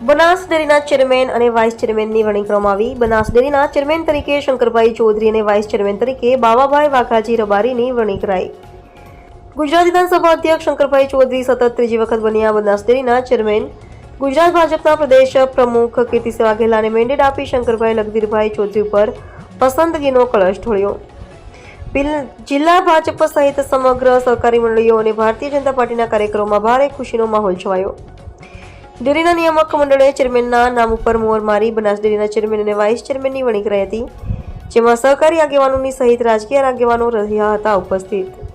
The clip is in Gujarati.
બનાસ ડેરીના ચેરમેન અને વાઇસ ચેરમેનની વરણી કરવામાં આવી. બનાસ ડેરીના ચેરમેન તરીકે શંકરભાઈ ચૌધરી અને વાઇસ ચેરમેન તરીકે બાવાભાઈ વાઘાજી રબારીની વરણી કરાઈ. ગુજરાત વિધાનસભા અધ્યક્ષ શંકરભાઈ ચૌધરી સતત ત્રીજી વખત બન્યા. બનાસ ડેરીના ચેરમેન ગુજરાત ભાજપના પ્રદેશ પ્રમુખ કીર્તિસિંહ વાઘેલાને મેન્ડેટ આપી શંકરભાઈ લગદીરભાઈ ચૌધરી ઉપર પસંદગીનો કળશ ઢોળ્યો. જિલ્લા ભાજપ સહિત સમગ્ર સહકારી મંડળીઓ અને ભારતીય જનતા પાર્ટીના કાર્યક્રમોમાં ભારે ખુશીનો માહોલ છવાયો. ડેરીના નિયામક મંડળે ચેરમેનના નામ ઉપર મોહર મારી બનાસ ડેરીના ચેરમેન અને વાઇસ ચેરમેનની વણી કરાઈ હતી, જેમાં સહકારી આગેવાનોની સહિત રાજકીય આગેવાનો રહ્યા હતા ઉપસ્થિત.